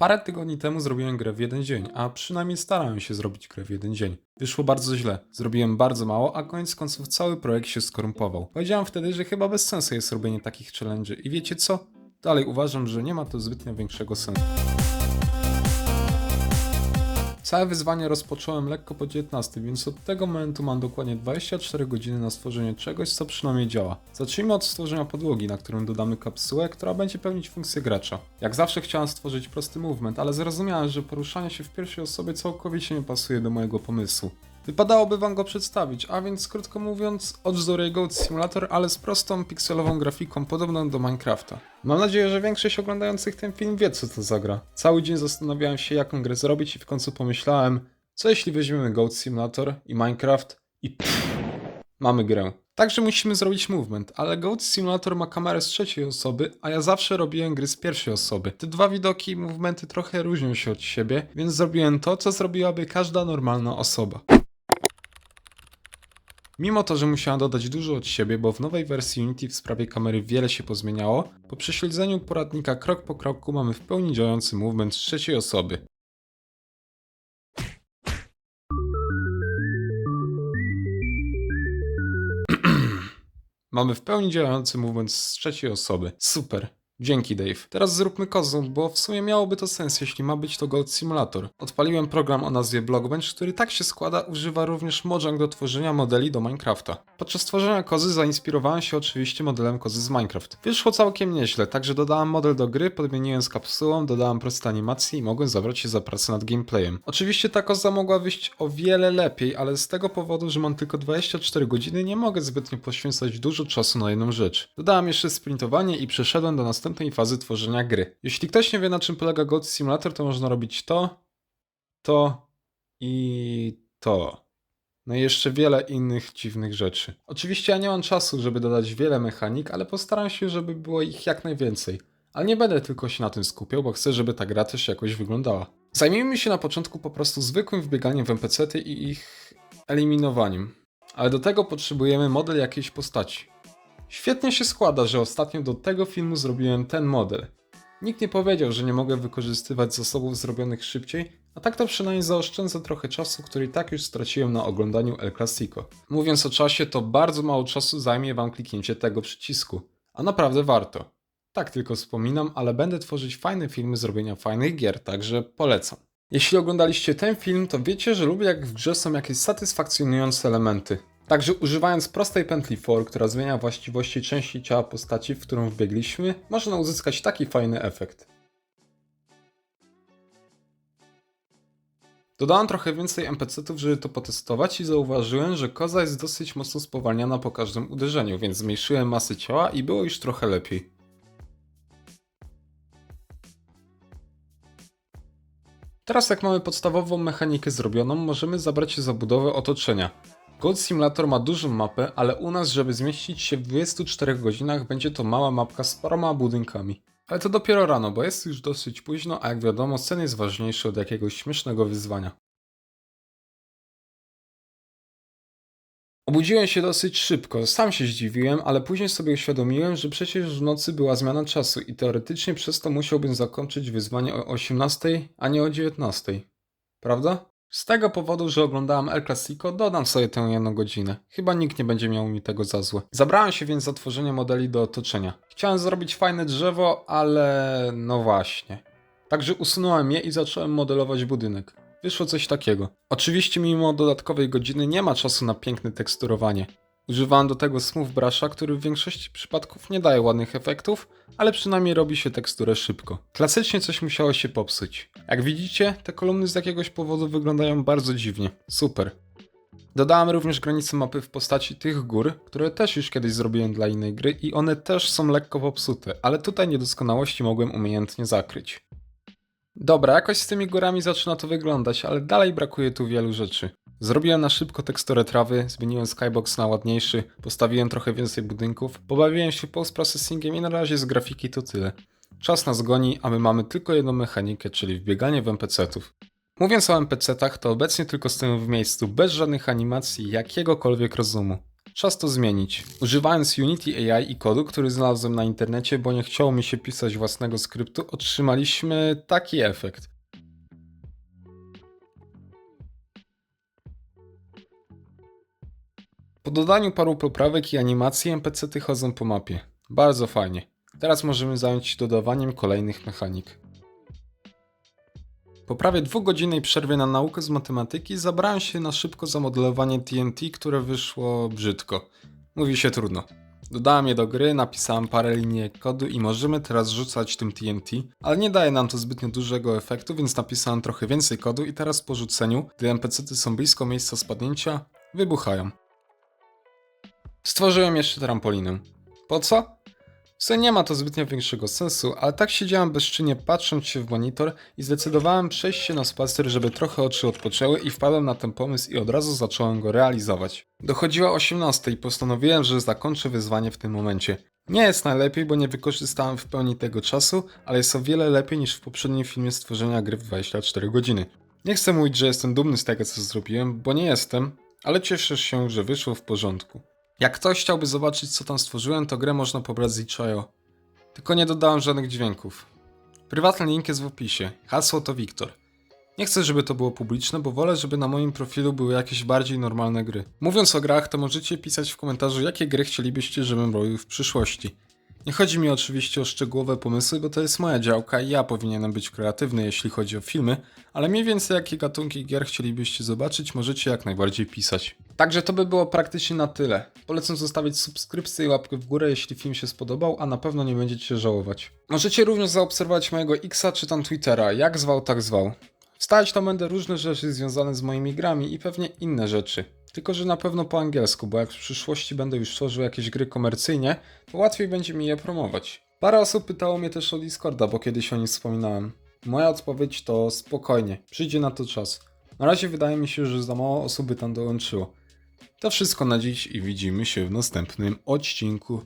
Parę tygodni temu zrobiłem grę w jeden dzień, a przynajmniej starałem się zrobić grę w jeden dzień. Wyszło bardzo źle. Zrobiłem bardzo mało, a koniec końców cały projekt się skorumpował. Powiedziałem wtedy, że chyba bez sensu jest robienie takich challenge i wiecie co? Dalej uważam, że nie ma to zbytnio większego sensu. Całe wyzwanie rozpocząłem lekko po 19, więc od tego momentu mam dokładnie 24 godziny na stworzenie czegoś, co przynajmniej działa. Zacznijmy od stworzenia podłogi, na którą dodamy kapsułę, która będzie pełnić funkcję gracza. Jak zawsze chciałem stworzyć prosty movement, ale zrozumiałem, że poruszanie się w pierwszej osobie całkowicie nie pasuje do mojego pomysłu. Wypadałoby wam go przedstawić, a więc krótko mówiąc, odwzóruję Goat Simulator, ale z prostą pikselową grafiką podobną do Minecrafta. Mam nadzieję, że większość oglądających ten film wie co to za gra. Cały dzień zastanawiałem się jaką grę zrobić i w końcu pomyślałem, co jeśli weźmiemy Goat Simulator i Minecraft i pff, mamy grę. Także musimy zrobić movement, ale Goat Simulator ma kamerę z trzeciej osoby, a ja zawsze robiłem gry z pierwszej osoby. Te dwa widoki i movementy trochę różnią się od siebie, więc zrobiłem to, co zrobiłaby każda normalna osoba. Mimo to, że musiałem dodać dużo od siebie, bo w nowej wersji Unity w sprawie kamery wiele się pozmieniało, po prześledzeniu poradnika krok po kroku mamy w pełni działający movement trzeciej osoby. Mamy w pełni działający movement z trzeciej osoby. Super. Dzięki Dave. Teraz zróbmy kozą, bo w sumie miałoby to sens, jeśli ma być to Goat Simulator. Odpaliłem program o nazwie Blockbench, który tak się składa, używa również Mojang do tworzenia modeli do Minecrafta. Podczas tworzenia kozy zainspirowałem się oczywiście modelem kozy z Minecraft. Wyszło całkiem nieźle, także dodałem model do gry, podmieniłem z kapsułą, dodałem proste animacje i mogłem zabrać się za pracę nad gameplayem. Oczywiście ta koza mogła wyjść o wiele lepiej, ale z tego powodu, że mam tylko 24 godziny, nie mogę zbytnio poświęcać dużo czasu na jedną rzecz. Dodałem jeszcze sprintowanie i przeszedłem do następnej fazy tworzenia gry. Jeśli ktoś nie wie na czym polega Goat Simulator, to można robić to, to i to. No i jeszcze wiele innych dziwnych rzeczy. Oczywiście ja nie mam czasu, żeby dodać wiele mechanik, ale postaram się, żeby było ich jak najwięcej. Ale nie będę tylko się na tym skupiał, bo chcę, żeby ta gra też jakoś wyglądała. Zajmijmy się na początku po prostu zwykłym wbieganiem w NPC-ty i ich eliminowaniem. Ale do tego potrzebujemy model jakiejś postaci. Świetnie się składa, że ostatnio do tego filmu zrobiłem ten model. Nikt nie powiedział, że nie mogę wykorzystywać zasobów zrobionych szybciej, a tak to przynajmniej zaoszczędzę trochę czasu, który tak już straciłem na oglądaniu El Clasico. Mówiąc o czasie, to bardzo mało czasu zajmie wam kliknięcie tego przycisku. A naprawdę warto. Tak tylko wspominam, ale będę tworzyć fajne filmy z robienia fajnych gier, także polecam. Jeśli oglądaliście ten film, to wiecie, że lubię jak w grze są jakieś satysfakcjonujące elementy. Także używając prostej pętli for, która zmienia właściwości części ciała postaci, w którą wbiegliśmy, można uzyskać taki fajny efekt. Dodałem trochę więcej NPC-ów, żeby to potestować i zauważyłem, że koza jest dosyć mocno spowalniana po każdym uderzeniu, więc zmniejszyłem masę ciała i było już trochę lepiej. Teraz jak mamy podstawową mechanikę zrobioną, możemy zabrać się za budowę otoczenia. Goat Simulator ma dużą mapę, ale u nas, żeby zmieścić się w 24 godzinach, będzie to mała mapka z paroma budynkami. Ale to dopiero rano, bo jest już dosyć późno, a jak wiadomo, sen jest ważniejszy od jakiegoś śmiesznego wyzwania. Obudziłem się dosyć szybko, sam się zdziwiłem, ale później sobie uświadomiłem, że przecież w nocy była zmiana czasu i teoretycznie przez to musiałbym zakończyć wyzwanie o 18, a nie o 19. Prawda? Z tego powodu, że oglądałem El Clasico, dodam sobie tę jedną godzinę. Chyba nikt nie będzie miał mi tego za złe. Zabrałem się więc za tworzenie modeli do otoczenia. Chciałem zrobić fajne drzewo, ale no właśnie. Także usunąłem je i zacząłem modelować budynek. Wyszło coś takiego. Oczywiście mimo dodatkowej godziny nie ma czasu na piękne teksturowanie. Używałem do tego Smooth Brusha, który w większości przypadków nie daje ładnych efektów, ale przynajmniej robi się teksturę szybko. Klasycznie coś musiało się popsuć. Jak widzicie, te kolumny z jakiegoś powodu wyglądają bardzo dziwnie. Super. Dodałem również granice mapy w postaci tych gór, które też już kiedyś zrobiłem dla innej gry i one też są lekko popsute, ale tutaj niedoskonałości mogłem umiejętnie zakryć. Dobra, jakoś z tymi górami zaczyna to wyglądać, ale dalej brakuje tu wielu rzeczy. Zrobiłem na szybko teksturę trawy, zmieniłem skybox na ładniejszy, postawiłem trochę więcej budynków, pobawiłem się post-processingiem i na razie z grafiki to tyle. Czas nas goni, a my mamy tylko jedną mechanikę, czyli wbieganie w NPC-ów. Mówiąc o NPC-tach, to obecnie tylko stoją w miejscu, bez żadnych animacji jakiegokolwiek rozumu. Czas to zmienić. Używając Unity AI i kodu, który znalazłem na internecie, bo nie chciało mi się pisać własnego skryptu, otrzymaliśmy taki efekt. Po dodaniu paru poprawek i animacji NPC-ty chodzą po mapie. Bardzo fajnie. Teraz możemy zająć się dodawaniem kolejnych mechanik. Po prawie dwugodzinnej przerwie na naukę z matematyki zabrałem się na szybko za modelowanie TNT, które wyszło brzydko. Mówi się trudno. Dodałem je do gry, napisałem parę linijek kodu i możemy teraz rzucać tym TNT, ale nie daje nam to zbytnio dużego efektu, więc napisałem trochę więcej kodu i teraz po rzuceniu, gdy NPC-ty są blisko miejsca spadnięcia, wybuchają. Stworzyłem jeszcze trampolinę. Po co? W nie ma to zbytnio większego sensu, ale tak siedziałem bezczynnie patrząc się w monitor i zdecydowałem przejść się na spacer, żeby trochę oczy odpoczęły i wpadłem na ten pomysł i od razu zacząłem go realizować. Dochodziła 18 i postanowiłem, że zakończę wyzwanie w tym momencie. Nie jest najlepiej, bo nie wykorzystałem w pełni tego czasu, ale jest o wiele lepiej niż w poprzednim filmie stworzenia gry w 24 godziny. Nie chcę mówić, że jestem dumny z tego, co zrobiłem, bo nie jestem, ale cieszę się, że wyszło w porządku. Jak ktoś chciałby zobaczyć, co tam stworzyłem, to grę można pobrać z itch.io. Tylko nie dodałem żadnych dźwięków. Prywatny link jest w opisie. Hasło to Wiktor. Nie chcę, żeby to było publiczne, bo wolę, żeby na moim profilu były jakieś bardziej normalne gry. Mówiąc o grach, to możecie pisać w komentarzu, jakie gry chcielibyście, żebym robił w przyszłości. Nie chodzi mi oczywiście o szczegółowe pomysły, bo to jest moja działka i ja powinienem być kreatywny, jeśli chodzi o filmy, ale mniej więcej jakie gatunki gier chcielibyście zobaczyć, możecie jak najbardziej pisać. Także to by było praktycznie na tyle. Polecam zostawić subskrypcję i łapkę w górę, jeśli film się spodobał, a na pewno nie będziecie żałować. Możecie również zaobserwować mojego Xa czy tam Twittera, jak zwał, tak zwał. Wstać to będę różne rzeczy związane z moimi grami i pewnie inne rzeczy. Tylko, że na pewno po angielsku, bo jak w przyszłości będę już tworzył jakieś gry komercyjnie, to łatwiej będzie mi je promować. Parę osób pytało mnie też o Discorda, bo kiedyś o nim wspominałem. Moja odpowiedź to spokojnie, przyjdzie na to czas. Na razie wydaje mi się, że za mało osób by tam dołączyło. To wszystko na dziś i widzimy się w następnym odcinku.